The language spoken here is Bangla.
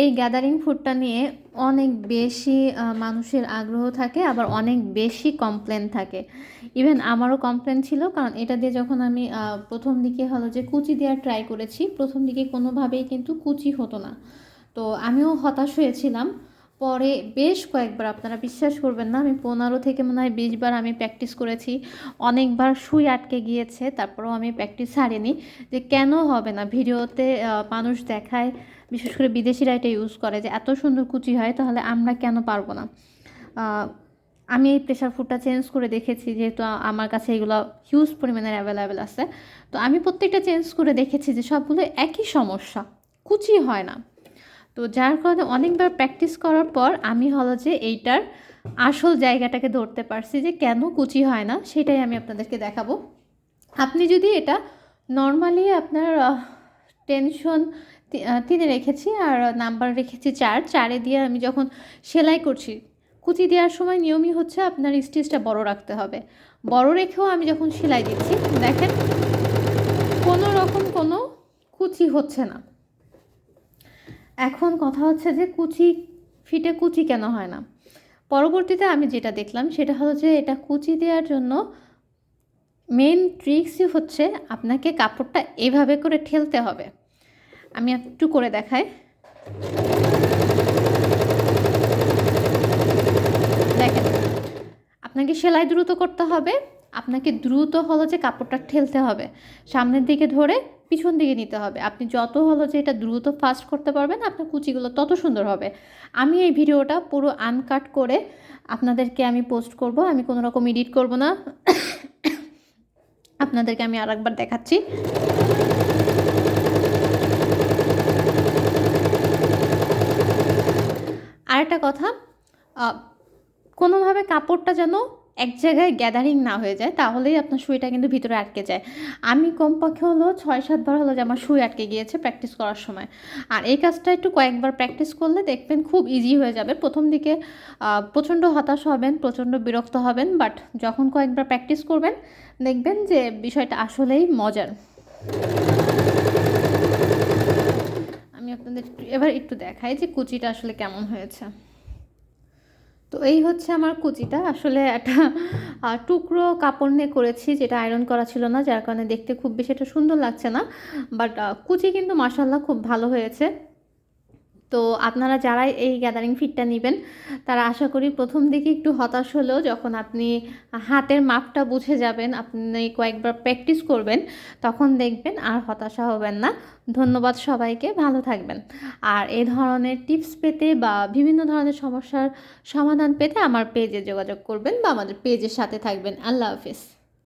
এই গ্যাদারিং ফুডটা নিয়ে অনেক বেশি মানুষের আগ্রহ থাকে, আবার অনেক বেশি কমপ্লেন থাকে। ইভেন আমারও কমপ্লেন ছিল, কারণ এটা দিয়ে যখন আমি প্রথম দিকে হলো যে কুচি দেওয়ার ট্রাই করেছি, প্রথম দিকে কোনোভাবেই কিন্তু কুচি হতো না। তো আমিও হতাশ হয়েছিলাম পরে বেশ কয়েকবার, আপনারা বিশ্বাস করবেন না, আমি পনেরো থেকে মনে হয় বিশবার আমি প্র্যাকটিস করেছি। অনেকবার সুই আটকে গিয়েছে, তারপরেও আমি প্র্যাকটিস ছাড়িনি যে কেন হবে না? ভিডিওতে মানুষ দেখায়, বিশেষ করে বিদেশিরা এটা ইউজ করে যে এত সুন্দর কুচি হয়, তাহলে আমরা কেন পারব না? আমি এই প্রেশার ফুডটা চেঞ্জ করে দেখেছি, যেহেতু আমার কাছে এগুলো হিউজ পরিমাণের অ্যাভেলেবেল আছে। তো আমি প্রত্যেকটা চেঞ্জ করে দেখেছি যে সবগুলো একই সমস্যা, কুচি হয় না। তো যার কারণে অনেকবার প্র্যাকটিস করার পর আমি হলো যে এইটার আসল জায়গাটাকে ধরতে পারছি যে কেন কুচি হয় না, সেটাই আমি আপনাদেরকে দেখাবো। আপনি যদি এটা নর্মালি আপনার টেনশন তিনে রেখেছি আর নাম্বার রেখেছি চার, চারে দিয়ে আমি যখন সেলাই করছি, কুচি দেওয়ার সময় নিয়মই হচ্ছে আপনার স্টিচটা বড় রাখতে হবে। বড় রেখেও আমি যখন সেলাই দিচ্ছি, দেখেন কোনো রকম কোনো কুচি হচ্ছে না। এখন কথা হচ্ছে যে কুচি ফিটে কুচি কেন হয় না? পরবর্তীতে আমি যেটা দেখলাম সেটা হলো যে এটা কুচি দেওয়ার জন্য মেন ট্রিক্সই হচ্ছে আপনাকে কাপড়টা এভাবে করে ঠেলতে হবে। আমি একটু করে দেখাই। দেখেন, আপনাকে সেলাই দ্রুত করতে হবে, আপনাকে দ্রুত হলো যে কাপড়টা ঠেলতে হবে। সামনের দিকে ধরে পিছন দিকে নিতে হবে। আপনি যত হলো যে এটা দ্রুত ফাস্ট করতে পারবেন, আপনার কুচিগুলো তত সুন্দর হবে। আমি এই ভিডিওটা পুরো আনকাট করে আপনাদেরকে আমি পোস্ট করব। আমি কোনো রকম এডিট করব না। আপনাদেরকে আমি আর একবার দেখাচ্ছি। আরেকটা কথা কোনোভাবে কাপড়টা যেন এক জায়গায় গ্যাদারিং না হয়ে যায়, তাহলেই আপনার সুইটা কিন্তু ভিতরে আটকে যায়। আমি কমপক্ষে হলো ছয় সাতবার হলো যে আমার সুই আটকে গিয়েছে প্র্যাকটিস করার সময়। আর এই কাজটা একটু কয়েকবার প্র্যাকটিস করলে দেখবেন খুব ইজি হয়ে যাবে। প্রথম দিকে প্রচণ্ড হতাশ হবেন, প্রচণ্ড বিরক্ত হবেন বাট যখন কয়েকবার প্র্যাকটিস করবেন, দেখবেন যে বিষয়টা আসলেই মজার। আমি আপনাদের এবার একটু দেখাই যে কুচিটা আসলে কেমন হয়েছে। তো এই হচ্ছে আমার কুচিটা। আসলে একটা টুকরো কাপড় নিয়ে করেছি যেটা আয়রন করা ছিল না, যার কারণে দেখতে খুব বেশি একটা সুন্দর লাগছে না। বাট কুচি কিন্তু মাসাল্লাহ খুব ভালো হয়েছে। তো আপনারা যারা এই গ্যাদারিং ফিটটা নেবেন, তারা আশা করি প্রথম দিকে একটু হতাশ হলেও যখন আপনি হাতের মাপটা বুঝে যাবেন, আপনি কয়েকবার প্র্যাকটিস করবেন, তখন দেখবেন আর হতাশা হবেন না। ধন্যবাদ সবাইকে, ভালো থাকবেন। আর এই ধরনের টিপস পেতে বা বিভিন্ন ধরনের সমস্যার সমাধান পেতে আমার পেজে যোগাযোগ করবেন বা আমাদের পেজের সাথে থাকবেন। আল্লাহ হাফিজ।